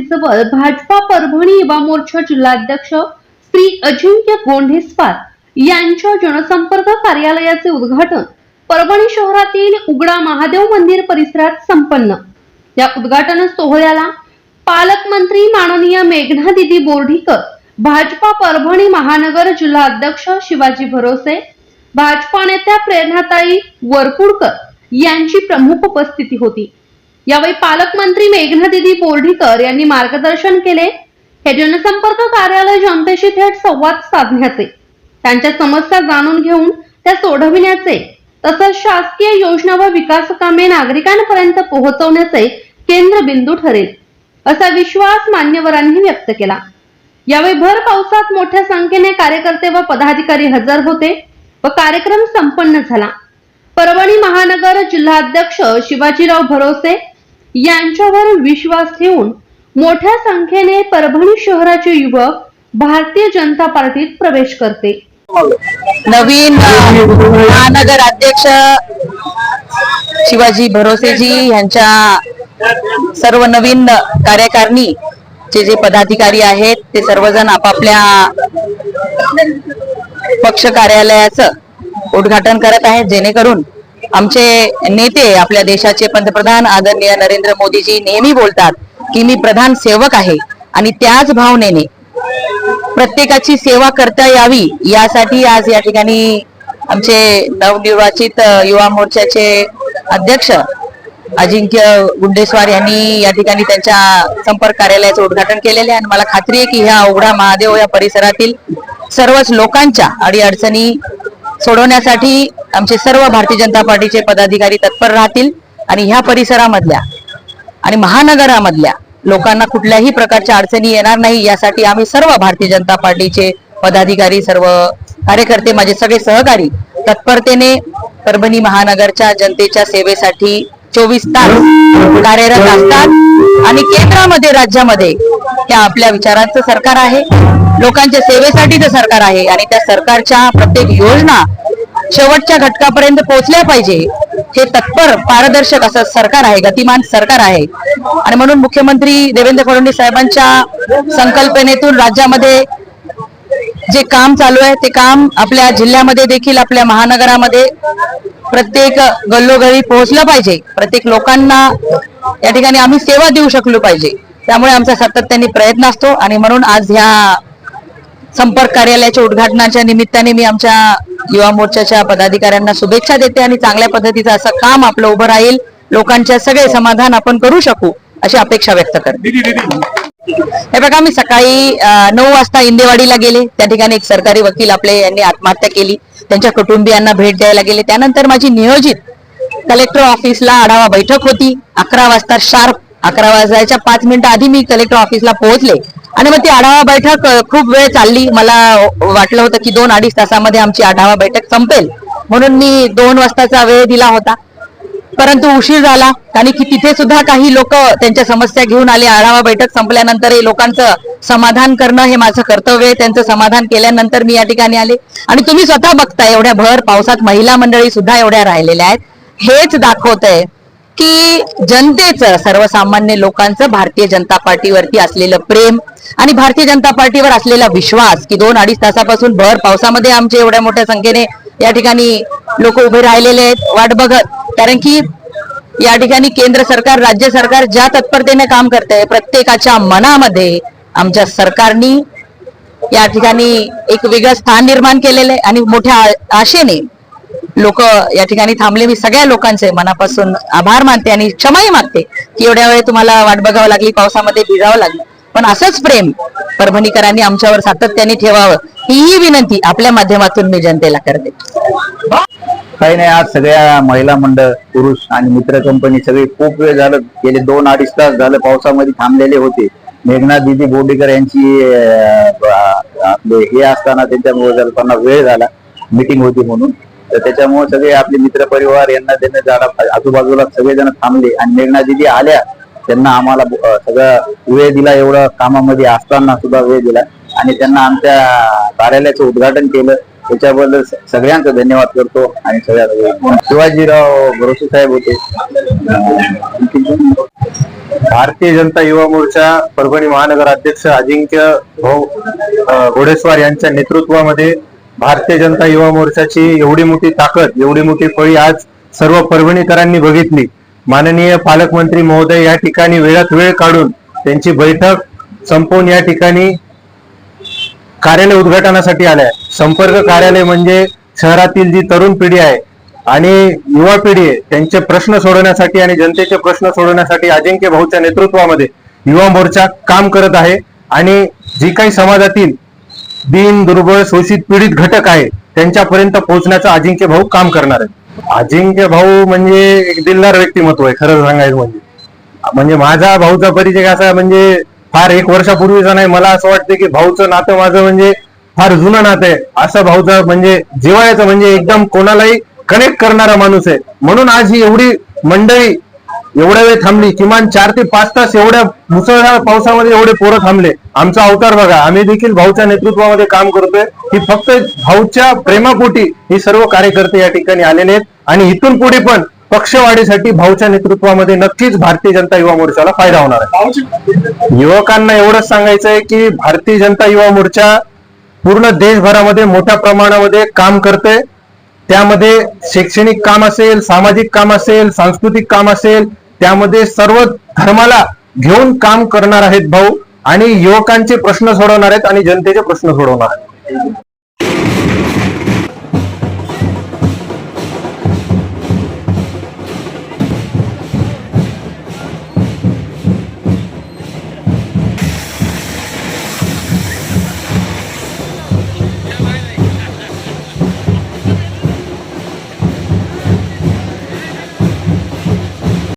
जवळ भाजपा परभणी युवा मोर्चा जिल्हाध्यक्ष श्री अजिंक्य गोंढेस्वार यांच्या जनसंपर्क कार्यालयाचे उद्घाटन परभणी शहरातील उगडा महादेव मंदिर परिसरात संपन्न. या उद्घाटन सोहळ्याला पालकमंत्री माननीय मेघना दिदी बोर्डीकर भाजपा परभणी महानगर जिल्हा अध्यक्ष शिवाजी भरोसे भाजपा नेत्या प्रेरणाताई वरपुडकर यांची प्रमुख उपस्थिती होती. यावेळी पालकमंत्री मेघना दिदी बोर्डीकर यांनी मार्गदर्शन केले. हे जनसंपर्क कार्यालय जनतेशी थेट संवाद साधण्याचे. त्यांच्या समस्या जाणून घेऊन त्या सोडविण्याचे तसंच शासकीय योजना व विकास कामे नागरिकांपर्यंत पोहोचवण्याचे केंद्रबिंदू ठरेल असा विश्वास मान्यवरांनी व्यक्त केला. यावेळी भर पावसात मोठ्या संख्येने कार्यकर्ते व पदाधिकारी हजर होते व कार्यक्रम संपन्न झाला. परभणी महानगर जिल्हाध्यक्ष शिवाजीराव भरोसे यांच्यावर विश्वास ठेवून मोठ्या संख्येने परभणी शहराचे युवक भारतीय जनता पार्टीत प्रवेश करते. नवीन महानगर अध्यक्ष शिवाजी भरोसेजी यांच्या सर्व नवीन कार्यकारिणी चे जे पदाधिकारी आहेत ते सर्वजण आपापल्या पक्ष कार्यालयाचं उद्घाटन करत आहेत. जेणेकरून आमचे नेते आपल्या देशाचे पंतप्रधान आदरणीय नरेंद्र मोदीजी नेहमी बोलतात की मी प्रधान सेवक आहे आणि त्याच भावनेने प्रत्येकाची सेवा करता यावी यासाठी आज या ठिकाणी आमचे नवनिर्वाचित युवा मोर्चाचे अध्यक्ष अजिंक्य गुंडेस्वार यांनी या ठिकाणी त्यांच्या संपर्क कार्यालयाचं उद्घाटन केलेले आहे. आणि मला खात्री आहे की ह्या उघडा महादेव या परिसरातील सर्वच लोकांच्या अडीअडचणी सोडवण्यासाठी आमचे सर्व भारतीय जनता पार्टीचे पदाधिकारी तत्पर राहतील आणि ह्या परिसरामधल्या आणि महानगरामधल्या लोकांना कुठल्याही प्रकारच्या अडचणी येणार नाही यासाठी आम्ही सर्व भारतीय जनता पार्टीचे पदाधिकारी सर्व कार्यकर्ते माझे सगळे सहकारी तत्परतेने परभणी महानगरच्या जनतेच्या सेवेसाठी चोवीस तास कार्यरत असतात. आणि केंद्रामध्ये राज्यामध्ये हे आपल्या विचारांचं सरकार आहे. लोकांच्या सेवेसाठीचं सरकार आहे. आणि त्या सरकारच्या प्रत्येक योजना शेवटच्या घटकापर्यंत पोहोचल्या पाहिजे. हे तत्पर पारदर्शक असं सरकार आहे गतिमान सरकार आहे. आणि म्हणून मुख्यमंत्री देवेंद्र फडणवीस साहेबांच्या संकल्पनेतून राज्यामध्ये जे काम चालू आहे ते काम आपल्या जिल्ह्यामध्ये देखील आपल्या महानगरामध्ये प्रत्येक गल्लोगळी पोहोचलं पाहिजे. प्रत्येक लोकांना या ठिकाणी आम्ही सेवा देऊ शकलो पाहिजे. त्यामुळे आमचा सातत्याने प्रयत्न असतो आणि म्हणून आज ह्या संपर्क कार्यालयाच्या उद्घाटनाच्या निमित्ताने मी आमच्या युवा मोर्चाच्या पदाधिकाऱ्यांना शुभेच्छा देते आणि चांगल्या पद्धतीचं असं काम आपलं उभं राहील. लोकांच्या सगळे समाधान आपण करू शकू अशी अपेक्षा व्यक्त करते. हे बघा मी सकाळी नऊ वाजता इंदेवाडीला गेले. त्या ठिकाणी एक सरकारी वकील आपले यांनी आत्महत्या केली. त्यांच्या कुटुंबियांना भेट द्यायला गेले. त्यानंतर माझी नियोजित कलेक्टर ऑफिसला आढावा बैठक होती. अकरा वाजता शार्प अकरा वाजायच्या पाच मिनिटं आधी मी कलेक्टर ऑफिसला पोहोचले. आणि मग ती आढावा बैठक खूप वेळ चालली. मला वाटलं होतं की दोन अडीच तासामध्ये आमची आढावा बैठक संपेल. म्हणून मी दोन वाजताचा वेळ दिला होता. परंतु उशीर झाला आणि की तिथे सुद्धा काही लोक त्यांच्या समस्या घेऊन आले. आढावा बैठक संपल्यानंतर लोकांचं समाधान करणं हे माझं कर्तव्य आहे. त्यांचं समाधान केल्यानंतर मी या ठिकाणी आले. आणि तुम्ही स्वतः बघताय एवढ्या भर पावसात महिला मंडळी सुद्धा एवढ्या राहिलेल्या आहेत. हेच दाखवत आहे की जनतेचं सर्वसामान्य लोकांचं भारतीय जनता पार्टीवरती असलेलं प्रेम आणि भारतीय जनता पार्टीवर असलेला विश्वास की दोन अडीच तासापासून भर पावसामध्ये आमचे एवढ्या मोठ्या संख्येने या ठिकाणी लोक उभे राहिलेले आहेत. वाट बघत कारण की या ठिकाणी केंद्र सरकार राज्य सरकार ज्या तत्परतेने काम करते प्रत्येकाच्या मनामध्ये आमच्या सरकारनी या ठिकाणी एक वेगळं स्थान निर्माण केलेलं आहे आणि मोठ्या आशेने लोक या ठिकाणी थांबले. मी सगळ्या लोकांचे मनापासून आभार मानते आणि क्षमाही मागते की एवढ्या वेळ तुम्हाला वाट बघावं लागली पावसामध्ये भिजावं लागलं. पण असंच प्रेम परभणीकरांनी आमच्यावर सातत्याने ठेवावं हीही विनंती आपल्या माध्यमातून मी जनतेला करते. काही नाही आज सगळ्या महिला मंडळ पुरुष आणि मित्र कंपनी सगळे खूप वेळ झालं. गेले दोन अडीच तास झालं पावसामध्ये थांबलेले होते. मेघना दिदी बोर्डीकर यांची आपले हे असताना त्यांच्यामुळे त्यांना वेळ झाला मीटिंग होती म्हणून. तर त्याच्यामुळे सगळे आपले मित्र परिवार यांना त्यांना जरा आजूबाजूला सगळेजण थांबले. आणि मेघना दिदी आल्या त्यांना आम्हाला सगळं सगळा वेळ दिला एवढं कामामध्ये असताना सुद्धा वेळ दिला. आणि त्यांना आमच्या कार्यालयाचं उद्घाटन केलं. त्याच्याबद्दल सगळ्यांचा धन्यवाद करतो आणि सगळ्या शिवाजीराव भरोसे साहेब होते. भारतीय जनता युवा मोर्चा परभणी महानगर अध्यक्ष अजिंक्य भाऊ घोडेस्वार यांच्या नेतृत्वामध्ये भारतीय जनता युवा मोर्चाची एवढी मोठी ताकद एवढी मोठी फळी आज सर्व परभणीकरांनी बघितली. माननीय पालकमंत्री महोदय या ठिकाणी वेळात वेळ काढून त्यांची बैठक संपवून या ठिकाणी कार्यालय उद्घाटनासाठी आलाय. संपर्क कार्यालय म्हणजे शहरातील जी तरुण पिढी आहे आणि युवा पिढी आहे त्यांचे प्रश्न सोडवण्यासाठी आणि जनतेचे प्रश्न सोडवण्यासाठी अजिंक्य भाऊच्या नेतृत्वामध्ये युवा मोर्चा काम करत आहे. आणि जी काही समाजातील दीन दुर्बळ शोषित पीडित घटक आहे त्यांच्यापर्यंत पोहोचण्याचं अजिंक्य भाऊ काम करणार आहे अजिंक्य भाऊ म्हणजे एक दिलदार व्यक्तिमत्व आहे खरं सांगायचं म्हणजे. म्हणजे माझा भाऊचा परिचय असा म्हणजे फार एक वर्षापूर्वीचं नाही मला असं वाटतं की भाऊचं नातं माझं म्हणजे फार जुनं नातं आहे. असं भाऊचं म्हणजे जिवाळ्याचं म्हणजे एकदम कोणालाही कनेक्ट करणारा माणूस आहे. म्हणून आज ही एवढी मंडळी एवढ्या वेळ थांबली किमान चार ते पाच तास एवढ्या मुसळधार पावसामध्ये एवढे पोरं थांबले. आमचा अवतार बघा आम्ही देखील भाऊच्या नेतृत्वामध्ये काम करतोय. ही फक्त भाऊच्या प्रेमापोटी हे सर्व कार्यकर्ते या ठिकाणी आलेले आहेत. आणि इथून पुढे पण पक्षवाढीसाठी भाऊच्या नेतृत्वामध्ये नक्कीच भारतीय जनता युवा मोर्चाला फायदा होणार आहे. युवकांना एवढंच सांगायचं आहे की भारतीय जनता युवा मोर्चा पूर्ण देशभरामध्ये मोठ्या प्रमाणामध्ये काम करते त्यामध्ये शैक्षणिक काम असेल सामाजिक काम असेल सांस्कृतिक काम असेल त्यामध्ये सर्व धर्माला घेऊन काम करणार आहेत भाऊ. आणि युवकांचे प्रश्न सोडवणार आहेत आणि जनतेचे प्रश्न सोडवणार आहेत.